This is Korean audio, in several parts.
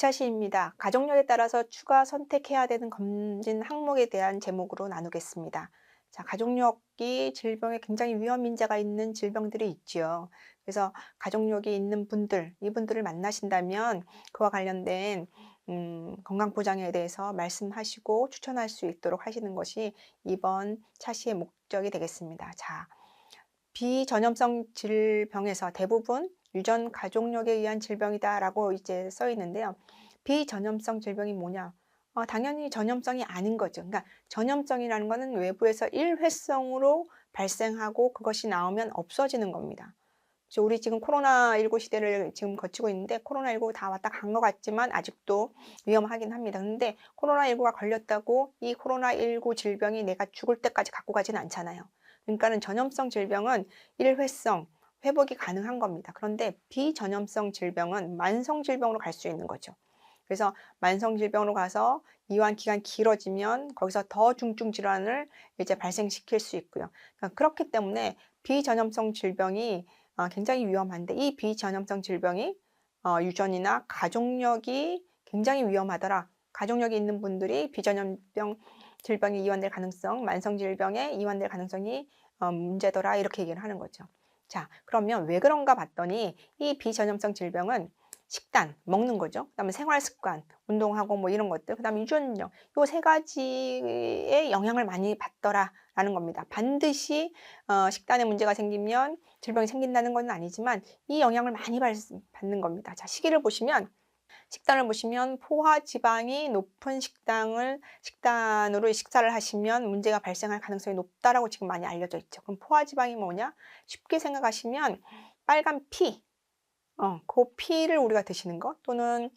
육차 시입니다. 가족력에 따라서 추가 선택해야 되는 검진 항목에 대한 제목으로 나누겠습니다. 자, 가족력이 질병에 굉장히 위험 인자가 있는 질병들이 있지요. 그래서 가족력이 있는 분들, 이분들을 만나신다면 그와 관련된 음, 건강 보장에 대해서 말씀하시고 추천할 수 있도록 하시는 것이 이번 차시의 목적이 되겠습니다. 자, 비전염성 질병에서 대부분 유전 가족력에 의한 질병이다라고 이제 써 있는데요. 비전염성 질병이 뭐냐? 어, 당연히 전염성이 아닌 거죠. 그러니까 전염성이라는 것은 외부에서 일회성으로 발생하고 그것이 나오면 없어지는 겁니다. 우리 지금 코로나19 시대를 지금 거치고 있는데 코로나19 다 왔다 간 것 같지만 아직도 위험하긴 합니다. 근데 코로나19가 걸렸다고 이 코로나19 질병이 내가 죽을 때까지 갖고 가지는 않잖아요. 그러니까는 전염성 질병은 일회성 회복이 가능한 겁니다. 그런데 비전염성 질병은 만성 질병으로 갈 수 있는 거죠. 그래서 만성 질병으로 가서 이완 기간 길어지면 거기서 더 중증 질환을 이제 발생시킬 수 있고요. 그러니까 그렇기 때문에 비전염성 질병이 어, 굉장히 위험한데 이 비전염성 질병이 어, 유전이나 가족력이 굉장히 위험하더라. 가족력이 있는 분들이 비전염병 질병에 이완될 가능성, 만성 질병에 이완될 가능성이 어, 문제더라 이렇게 얘기를 하는 거죠. 자, 그러면 왜 그런가 봤더니 이 비전염성 질병은 식단, 먹는 거죠. 그다음에 생활 습관, 운동하고 뭐 이런 것들, 그다음에 유전력, 요 세 가지의 영향을 많이 받더라라는 겁니다. 반드시 어, 식단에 문제가 생기면 질병이 생긴다는 건 아니지만 이 영향을 많이 받, 받는 겁니다. 자, 시기를 보시면 식단을 보시면 포화 지방이 높은 식당을 식단으로 식사를 하시면 문제가 발생할 가능성이 높다라고 지금 많이 알려져 있죠. 그럼 포화 지방이 뭐냐? 쉽게 생각하시면 빨간 피, 어, 그 피를 우리가 드시는 것 또는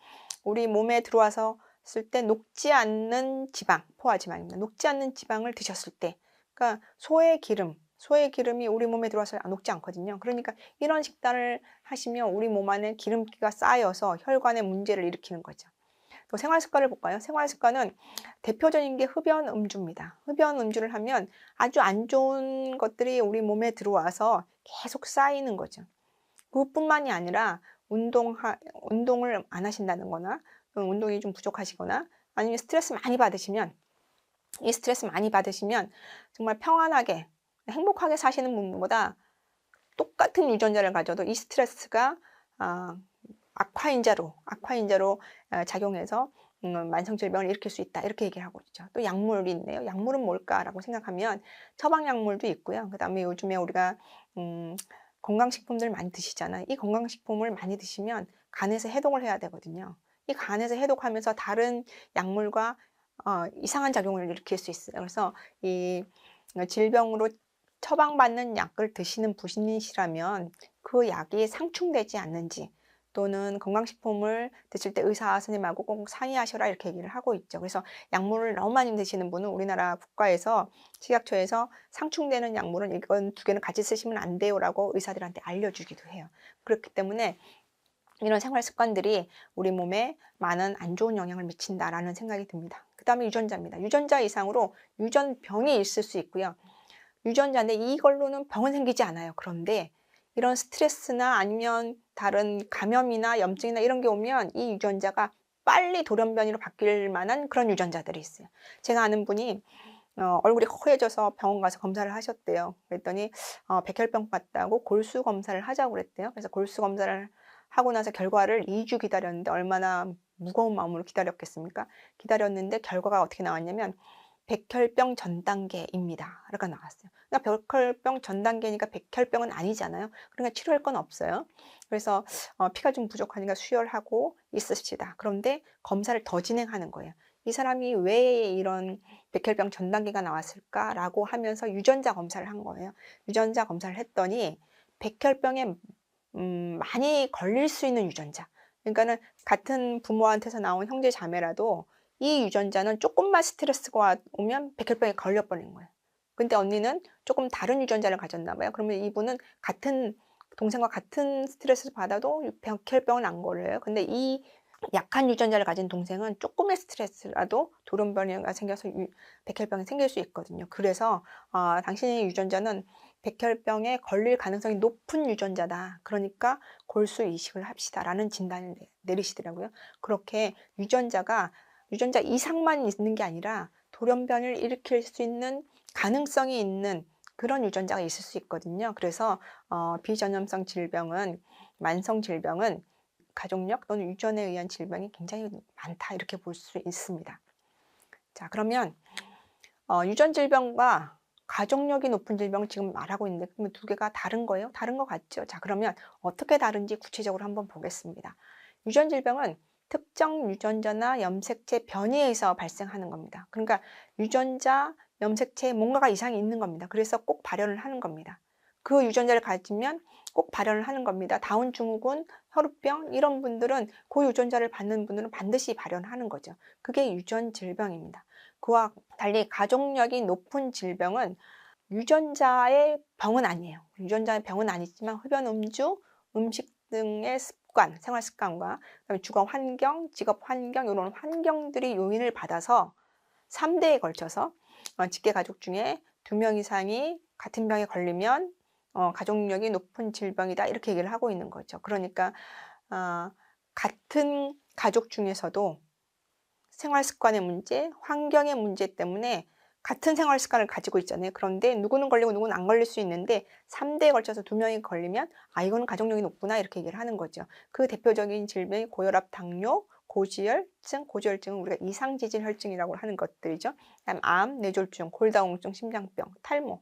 우리 몸에 들어와서 쓸 때 녹지 않는 지방, 포화 지방입니다. 녹지 않는 지방을 드셨을 때, 그러니까 소의 기름, 소의 기름이 우리 몸에 들어와서 녹지 않거든요. 그러니까 이런 식단을 하시면 우리 몸 안에 기름기가 쌓여서 혈관에 문제를 일으키는 거죠. 또 생활 습관을 볼까요? 생활 습관은 대표적인 게 흡연 음주입니다. 흡연 음주를 하면 아주 안 좋은 것들이 우리 몸에 들어와서 계속 쌓이는 거죠. 그뿐만이 아니라 운동 운동을 안 하신다는 거나 운동이 좀 부족하시거나 아니면 스트레스 많이 받으시면 이 스트레스 많이 받으시면 정말 평안하게 행복하게 사시는 분보다 똑같은 유전자를 가져도 이 스트레스가 아, 악화인자로 악화인자로 아, 작용해서 음, 만성질병을 일으킬 수 있다 이렇게 얘기를 하고 있죠. 또 약물이 있네요. 약물은 뭘까라고 생각하면 처방약물도 있고요. 그 다음에 요즘에 우리가 음, 건강식품들 많이 드시잖아요. 이 건강식품을 많이 드시면 간에서 해독을 해야 되거든요. 이 간에서 해독하면서 다른 약물과 어, 이상한 작용을 일으킬 수 있어요. 그래서 이 질병으로 처방받는 약을 드시는 분이시라면 그 약이 상충되지 않는지 또는 건강식품을 드실 때 의사 선생님하고 꼭 상의하셔라 이렇게 얘기를 하고 있죠. 그래서 약물을 너무 많이 드시는 분은 우리나라 국가에서 식약처에서 상충되는 약물은 이건 두 개는 같이 쓰시면 안 돼요라고 의사들한테 알려주기도 해요. 그렇기 때문에 이런 생활 습관들이 우리 몸에 많은 안 좋은 영향을 미친다라는 생각이 듭니다. 그 다음에 유전자입니다. 유전자 이상으로 유전병이 있을 수 있고요. 유전자인데 이걸로는 병은 생기지 않아요. 그런데 이런 스트레스나 아니면 다른 감염이나 염증이나 이런 게 오면 이 유전자가 빨리 돌연변이로 바뀔 만한 그런 유전자들이 있어요. 제가 아는 분이 어, 얼굴이 허해져서 병원 가서 검사를 하셨대요. 그랬더니 어, 백혈병 같다고 골수 검사를 하자고 그랬대요. 그래서 골수 검사를 하고 나서 결과를 2주 기다렸는데 얼마나 무거운 마음으로 기다렸겠습니까? 기다렸는데 결과가 어떻게 나왔냐면 백혈병 전 단계입니다. 이렇게 나왔어요. 그러니까 백혈병 전 단계니까 백혈병은 아니잖아요. 그러니까 치료할 건 없어요. 그래서 어, 피가 좀 부족하니까 수혈하고 있으시다. 그런데 검사를 더 진행하는 거예요. 이 사람이 왜 이런 백혈병 전 단계가 나왔을까라고 하면서 유전자 검사를 한 거예요. 유전자 검사를 했더니 백혈병에 음, 많이 걸릴 수 있는 유전자. 그러니까는 같은 부모한테서 나온 형제 자매라도 이 유전자는 조금만 스트레스가 오면 백혈병에 걸려버리는 거예요. 근데 언니는 조금 다른 유전자를 가졌나 봐요. 그러면 이분은 같은 동생과 같은 스트레스를 받아도 백혈병은 안 걸려요. 근데 이 약한 유전자를 가진 동생은 쪼끔의 스트레스라도 돌연변이가 생겨서 유 백혈병이 생길 수 있거든요. 그래서 어 "당신의 유전자는 백혈병에 걸릴 가능성이 높은 유전자다. 그러니까 골수 이식을 합시다."라는 진단을 내 내리시더라고요. 그렇게 유전자가 유전자 이상만 있는 게 아니라 돌연변이를 일으킬 수 있는 가능성이 있는 그런 유전자가 있을 수 있거든요. 그래서 어 비전염성 질병은 만성 질병은 가족력 또는 유전에 의한 질병이 굉장히 많다 이렇게 볼 수 있습니다. 자 그러면 어 유전 질병과 가족력이 높은 질병을 지금 말하고 있는데 그러면 두 개가 다른 거예요? 다른 것 같죠? 자 그러면 어떻게 다른지 구체적으로 한번 보겠습니다. 유전 질병은 특정 유전자나 염색체 변이에 의해서 발생하는 겁니다. 그러니까 유전자, 염색체에 뭔가가 이상이 있는 겁니다. 그래서 꼭 발현을 하는 겁니다. 그 유전자를 가지면 꼭 발현을 하는 겁니다. 다운 증후군, 혈우병 이런 분들은 그 유전자를 받는 분들은 반드시 발현하는 거죠. 그게 유전 질병입니다. 그와 달리 가족력이 높은 질병은 유전자의 병은 아니에요. 유전자의 병은 아니지만 흡연 음주, 음식 등의 습관, 생활 습관과 그다음에 주거 환경, 직업 환경 이런 환경들이 요인을 받아서 3대에 걸쳐서 어 직계 가족 중에 2명 이상이 같은 병에 걸리면 어 가족력이 높은 질병이다 이렇게 얘기를 하고 있는 거죠. 그러니까 어 같은 가족 중에서도 생활 습관의 문제, 환경의 문제 때문에 같은 생활 습관을 가지고 있잖아요. 그런데 누구는 걸리고 누구는 안 걸릴 수 있는데 3대에 걸쳐서 2명이 걸리면 아 이거는 가족력이 높구나 이렇게 얘기를 하는 거죠. 그 대표적인 질병이 고혈압, 당뇨, 고지혈증, 고지혈증은 우리가 이상지질 혈증이라고 하는 것들이죠. 그다음 암, 뇌졸중, 골다공증, 심장병, 탈모.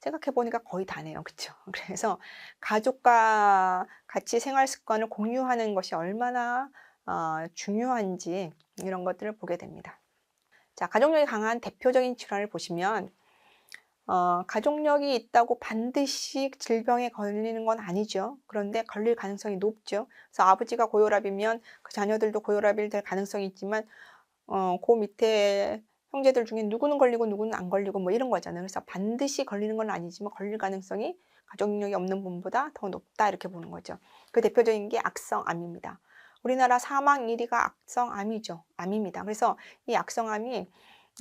생각해 보니까 거의 다네요. 그쵸? 그래서 가족과 같이 생활 습관을 공유하는 것이 얼마나 어 중요한지 이런 것들을 보게 됩니다. 자, 가족력이 강한 대표적인 질환을 보시면 어 가족력이 있다고 반드시 질병에 걸리는 건 아니죠. 그런데 걸릴 가능성이 높죠. 그래서 아버지가 고혈압이면 그 자녀들도 고혈압이 될 가능성이 있지만 어 그 밑에 형제들 중에 누구는 걸리고 누구는 안 걸리고 뭐 이런 거잖아요. 그래서 반드시 걸리는 건 아니지만 걸릴 가능성이 가족력이 없는 분보다 더 높다 이렇게 보는 거죠. 그 대표적인 게 악성암입니다. 우리나라 사망 1위가 악성암이죠. 암입니다. 그래서 이 악성암이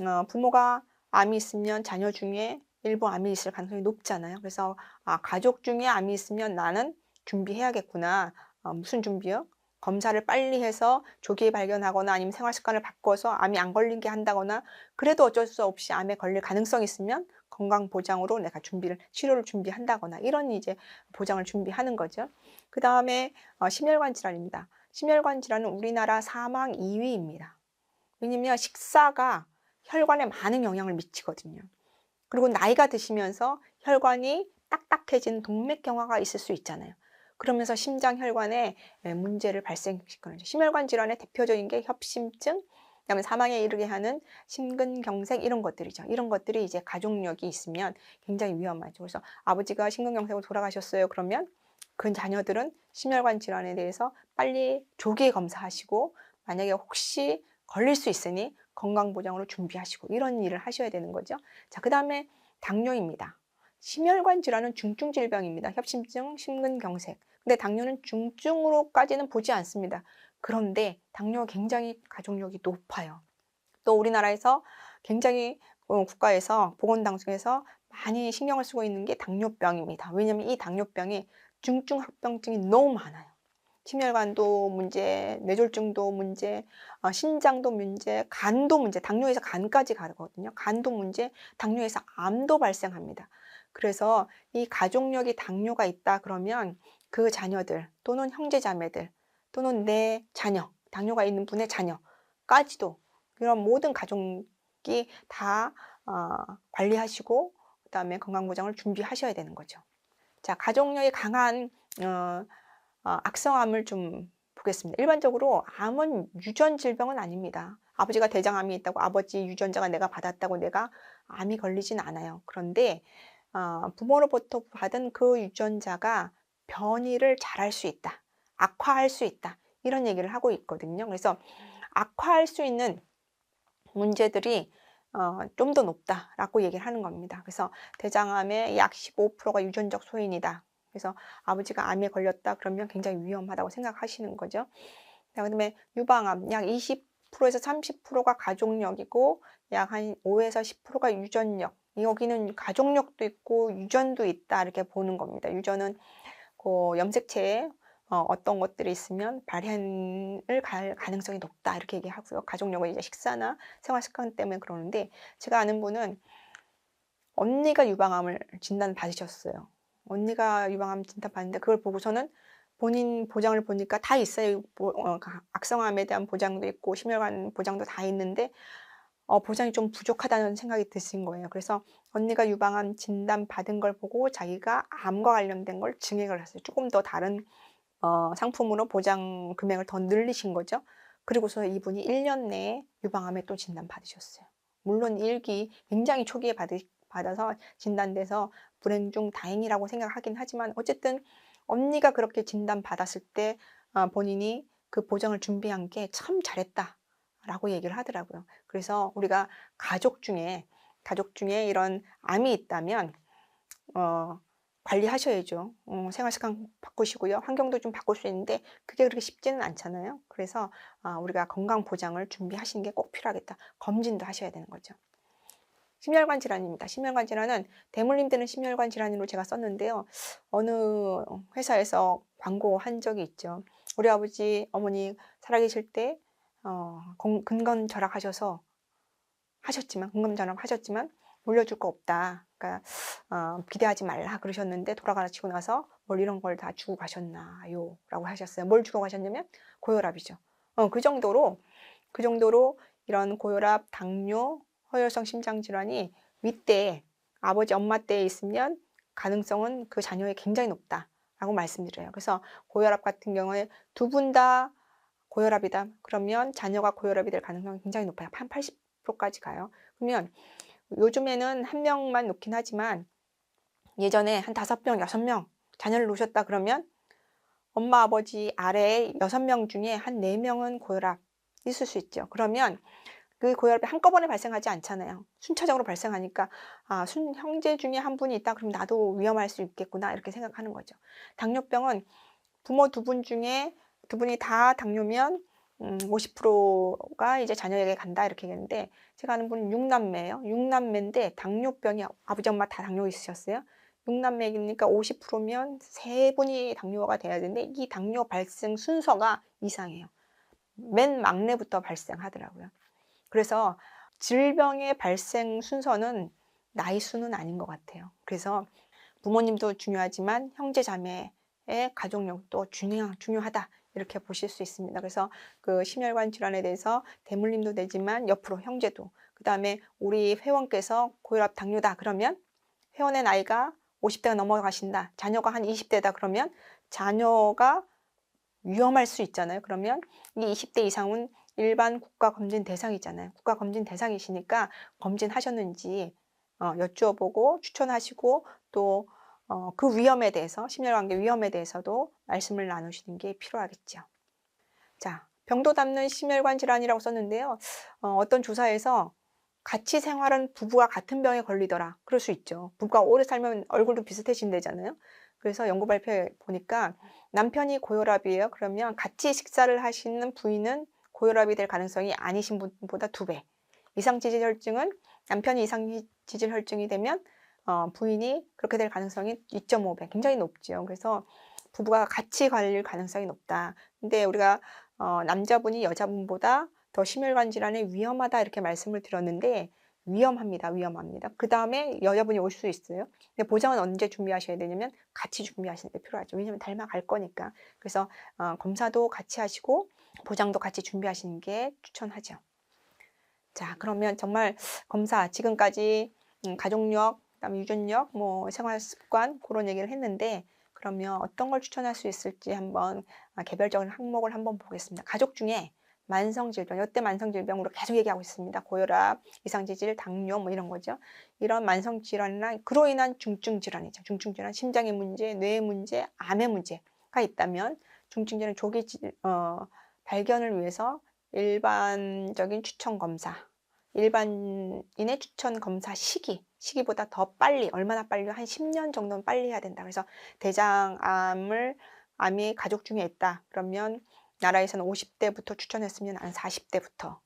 어 부모가 암이 있으면 자녀 중에 일부 암이 있을 가능성이 높잖아요. 그래서 아 가족 중에 암이 있으면 나는 준비해야겠구나. 어 무슨 준비요? 검사를 빨리 해서 조기에 발견하거나 아니면 생활 습관을 바꿔서 암이 안 걸리게 한다거나 그래도 어쩔 수 없이 암에 걸릴 가능성이 있으면 건강 보장으로 내가 준비를 치료를 준비한다거나 이런 이제 보장을 준비하는 거죠. 그 다음에 어 심혈관 질환입니다. 심혈관 질환은 우리나라 사망 2위입니다. 왜냐면 식사가 혈관에 많은 영향을 미치거든요. 그리고 나이가 드시면서 혈관이 딱딱해진 동맥경화가 있을 수 있잖아요. 그러면서 심장 혈관에 문제를 발생시키는 심혈관 질환의 대표적인 게 협심증, 그다음에 사망에 이르게 하는 심근경색 이런 것들이죠. 이런 것들이 이제 가족력이 있으면 굉장히 위험하죠. 그래서 아버지가 심근경색으로 돌아가셨어요. 그러면 그 자녀들은 심혈관 질환에 대해서 빨리 조기에 검사하시고 만약에 혹시 걸릴 수 있으니 건강보장으로 준비하시고 이런 일을 하셔야 되는 거죠. 자, 그 다음에 당뇨입니다. 심혈관 질환은 중증 질병입니다. 협심증, 심근경색. 근데 당뇨는 중증으로까지는 보지 않습니다. 그런데 당뇨가 굉장히 가족력이 높아요. 또 우리나라에서 굉장히 어, 국가에서 보건당국에서 많이 신경을 쓰고 있는 게 당뇨병입니다. 왜냐하면 이 당뇨병이 중증 합병증이 너무 많아요. 심혈관도 문제, 뇌졸중도 문제, 어, 신장도 문제, 간도 문제, 당뇨에서 간까지 가거든요. 간도 문제, 당뇨에서 암도 발생합니다. 그래서 이 가족력이 당뇨가 있다 그러면 그 자녀들 또는 형제 자매들 또는 내 자녀, 당뇨가 있는 분의 자녀까지도 이런 모든 가족이 다 어, 관리하시고 그 다음에 건강보장을 준비하셔야 되는 거죠. 자, 가족력이 강한 어, 어, 악성암을 좀 보겠습니다. 일반적으로 암은 유전 질병은 아닙니다. 아버지가 대장암이 있다고 아버지 유전자가 내가 받았다고 내가 암이 걸리진 않아요. 그런데 어, 부모로부터 받은 그 유전자가 변이를 잘할 수 있다. 악화할 수 있다. 이런 얘기를 하고 있거든요. 그래서 악화할 수 있는 문제들이 어, 좀 더 높다라고 얘기를 하는 겁니다. 그래서 대장암의 약 15%가 유전적 소인이다. 그래서 아버지가 암에 걸렸다 그러면 굉장히 위험하다고 생각하시는 거죠. 그다음에 유방암 약 20%에서 30%가 가족력이고 약 한 5에서 10%가 유전력. 여기는 가족력도 있고 유전도 있다 이렇게 보는 겁니다. 유전은 그 염색체에 어, 어떤 것들이 있으면 발현을 갈 가능성이 높다 이렇게 얘기하고요. 가족력은 이제 식사나 생활 습관 때문에 그러는데 제가 아는 분은 언니가 유방암을 진단 받으셨어요. 언니가 유방암 진단 받는데 그걸 보고서는 본인 보장을 보니까 다 있어요. 어, 악성암에 대한 보장도 있고 심혈관 보장도 다 있는데 어, 보장이 좀 부족하다는 생각이 드신 거예요. 그래서 언니가 유방암 진단 받은 걸 보고 자기가 암과 관련된 걸 증액을 했어요. 조금 더 다른 어, 상품으로 보장 금액을 더 늘리신 거죠. 그리고서 이분이 1년 내에 유방암에 또 진단 받으셨어요. 물론 일기 굉장히 초기에 받으, 받아서 진단돼서 불행 중 다행이라고 생각하긴 하지만 어쨌든 언니가 그렇게 진단 받았을 때 어, 본인이 그 보장을 준비한 게 참 잘했다. 라고 얘기를 하더라고요. 그래서 우리가 가족 중에, 가족 중에 이런 암이 있다면, 어, 관리하셔야죠. 어, 생활 습관 바꾸시고요. 환경도 좀 바꿀 수 있는데 그게 그렇게 쉽지는 않잖아요. 그래서 어, 우리가 건강 보장을 준비하시는 게 꼭 필요하겠다. 검진도 하셔야 되는 거죠. 심혈관 질환입니다. 심혈관 질환은 대물림 되는 심혈관 질환으로 제가 썼는데요. 어느 회사에서 광고한 적이 있죠. 우리 아버지, 어머니 살아계실 때 어, 근건 절약하셔서 하셨지만 근검전압 하셨지만 물려줄 거 없다. 그러니까 어, 기대하지 말라 그러셨는데 돌아가시고 나서 뭘 이런 걸 다 주고 가셨나요? 라고 하셨어요. 뭘 주고 가셨냐면 고혈압이죠. 어, 그 정도로 그 정도로 이런 고혈압, 당뇨, 허혈성 심장 질환이 윗대에 아버지 엄마 때에 있으면 가능성은 그 자녀에 굉장히 높다라고 말씀드려요. 그래서 고혈압 같은 경우에 두 분 다 고혈압이다. 그러면 자녀가 고혈압이 될 가능성이 굉장히 높아요. 한 80%까지 가요. 그러면 요즘에는 한 명만 놓긴 하지만 예전에 한 다섯 명, 여섯 명 자녀를 놓으셨다 그러면 엄마, 아버지 아래에 여섯 명 중에 한 네 명은 고혈압 있을 수 있죠. 그러면 그 고혈압이 한꺼번에 발생하지 않잖아요. 순차적으로 발생하니까 아, 순, 형제 중에 한 분이 있다 그럼 나도 위험할 수 있겠구나 이렇게 생각하는 거죠. 당뇨병은 부모 두 분 중에 두 분이 다 당뇨면 음, 50%가 이제 자녀에게 간다 이렇게 얘기했는데 제가 아는 분은 6남매예요. 6남매인데 당뇨병이 아버지 엄마 다 당뇨 있으셨어요. 6남매이니까 50%면 세 분이 당뇨가 돼야 되는데 이 당뇨 발생 순서가 이상해요. 맨 막내부터 발생하더라고요. 그래서 질병의 발생 순서는 나이 수는 아닌 것 같아요. 그래서 부모님도 중요하지만 형제 자매의 가족력도 중요, 중요하다. 이렇게 보실 수 있습니다. 그래서 그 심혈관 질환에 대해서 대물림도 되지만 옆으로 형제도 그 다음에 우리 회원께서 고혈압 당뇨다 그러면 회원의 나이가 50대가 넘어가신다. 자녀가 한 20대다 그러면 자녀가 위험할 수 있잖아요. 그러면 이 20대 이상은 일반 국가 검진 대상이잖아요. 국가 검진 대상이시니까 검진하셨는지 어, 여쭈어보고 추천하시고 또 어, 그 위험에 대해서 심혈관계 위험에 대해서도 말씀을 나누시는 게 필요하겠죠. 자, 병도 담는 심혈관 질환이라고 썼는데요. 어, 떤 조사에서 같이 생활한 부부가 같은 병에 걸리더라. 그럴 수 있죠. 부부가 오래 살면 얼굴도 비슷해진대잖아요. 그래서 연구 발표에 보니까 남편이 고혈압이에요. 그러면 같이 식사를 하시는 부인은 고혈압이 될 가능성이 아니신 분보다 두 배. 이상지질혈증은 남편이 이상지질혈증이 되면 어, 부인이 그렇게 될 가능성이 2.5배 굉장히 높죠. 그래서 부부가 같이 갈 가능성이 높다. 근데 우리가 어, 남자분이 여자분보다 더 심혈관 질환에 위험하다 이렇게 말씀을 드렸는데 위험합니다. 위험합니다. 그 다음에 여자분이 올 수 있어요. 근데 보장은 언제 준비하셔야 되냐면 같이 준비하시는 게 필요하죠. 왜냐하면 닮아갈 거니까. 그래서 어, 검사도 같이 하시고 보장도 같이 준비하시는 게 추천하죠. 자, 그러면 정말 검사 지금까지 음, 가족력, 그다음에 유전력, 뭐 생활 습관 그런 얘기를 했는데 그러면 어떤 걸 추천할 수 있을지 한번 아, 개별적인 항목을 한번 보겠습니다. 가족 중에 만성 질병, 여태 만성 질병으로 계속 얘기하고 있습니다. 고혈압, 이상지질, 당뇨 뭐 이런 거죠. 이런 만성 질환이나 그로 인한 중증 질환이죠. 중증 질환, 심장의 문제, 뇌의 문제, 암의 문제가 있다면 중증 질환 조기 어, 발견을 위해서 일반적인 추천 검사, 일반인의 추천 검사 시기, 시기보다 더 빨리, 얼마나 빨리, 한 10년 정도는 빨리 해야 된다. 그래서 대장암을, 암이 가족 중에 있다. 그러면 나라에서는 50대부터 추천했으면 나는 40대부터.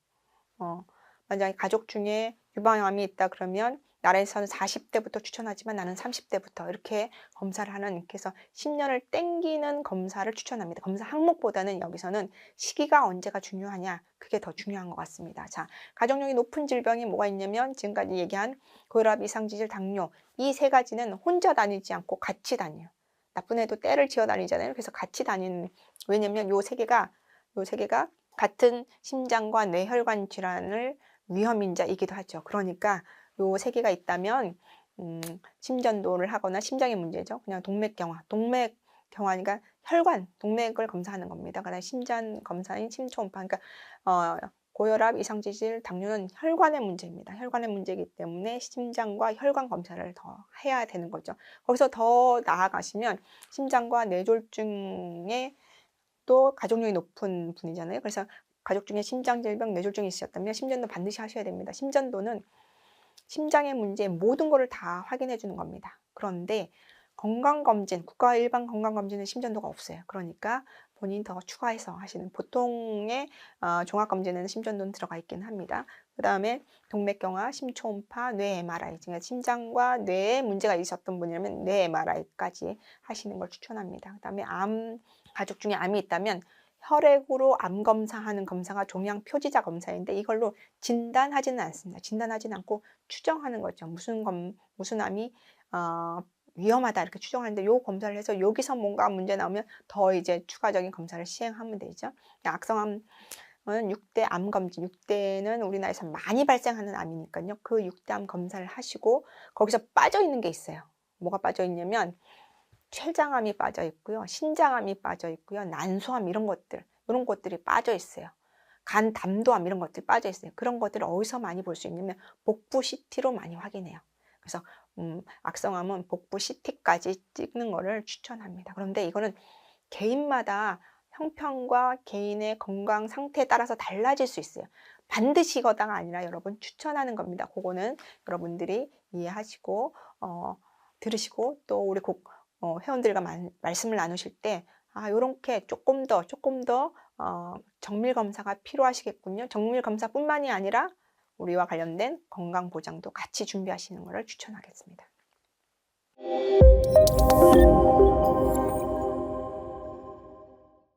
어, 만약에 가족 중에 유방암이 있다 그러면 나라에서는 40대부터 추천하지만 나는 30대부터 이렇게 검사를 하는 그래서 10년을 땡기는 검사를 추천합니다. 검사 항목보다는 여기서는 시기가 언제가 중요하냐 그게 더 중요한 것 같습니다. 자, 가족력이 높은 질병이 뭐가 있냐면 지금까지 얘기한 고혈압, 이상지질, 당뇨 이 세 가지는 혼자 다니지 않고 같이 다녀요. 나쁜 애도 때를 지어 다니잖아요. 그래서 같이 다니는 왜냐면 요 세 개가 요 세 개가 같은 심장과 뇌혈관 질환을 위험인자이기도 하죠. 그러니까 요 세 개가 있다면 음, 심전도를 하거나 심장의 문제죠. 그냥 동맥경화, 동맥 경화니까 혈관, 동맥을 검사하는 겁니다. 그다음 심장 검사인 심초음파, 그러니까 어, 고혈압, 이상지질, 당뇨는 혈관의 문제입니다. 혈관의 문제이기 때문에 심장과 혈관 검사를 더 해야 되는 거죠. 거기서 더 나아가시면 심장과 뇌졸중에 또 가족력이 높은 분이잖아요. 그래서 가족 중에 심장 질병, 뇌졸중이 있으셨다면 심전도 반드시 하셔야 됩니다. 심전도는 심장의 문제 모든 것을 다 확인해 주는 겁니다. 그런데 건강검진, 국가 일반 건강검진은 심전도가 없어요. 그러니까 본인 더 추가해서 하시는 보통의 어, 종합검진에는 심전도는 들어가 있긴 합니다. 그 다음에 동맥경화, 심초음파, 뇌 MRI, 즉 심장과 뇌에 문제가 있었던 분이라면 뇌 MRI까지 하시는 걸 추천합니다. 그 다음에 암 가족 중에 암이 있다면 혈액으로 암 검사하는 검사가 종양 표지자 검사인데 이걸로 진단하지는 않습니다. 진단하지는 않고 추정하는 거죠. 무슨 검 무슨 암이 어, 위험하다 이렇게 추정하는데 요 검사를 해서 여기서 뭔가 문제 나오면 더 이제 추가적인 검사를 시행하면 되죠. 악성암은 6대 암 검진, 6대는 우리나라에서 많이 발생하는 암이니까요. 그 6대 암 검사를 하시고 거기서 빠져 있는 게 있어요. 뭐가 빠져 있냐면 췌장암이 빠져 있고요. 신장암이 빠져 있고요. 난소암 이런 것들, 이런 것들이 빠져 있어요. 간 담도암 이런 것들 빠져 있어요. 그런 것들을 어디서 많이 볼 수 있냐면 복부 CT로 많이 확인해요. 그래서 음, 악성암은 복부 CT까지 찍는 거를 추천합니다. 그런데 이거는 개인마다 형편과 개인의 건강 상태에 따라서 달라질 수 있어요. 반드시 이거다가 아니라 여러분 추천하는 겁니다. 그거는 여러분들이 이해하시고 어, 들으시고 또 우리 국 어, 회원들과 만, 말씀을 나누실 때 아, 요렇게 조금 더 조금 더 어, 정밀 검사가 필요하시겠군요. 정밀 검사뿐만이 아니라 우리와 관련된 건강 보장도 같이 준비하시는 것을 추천하겠습니다.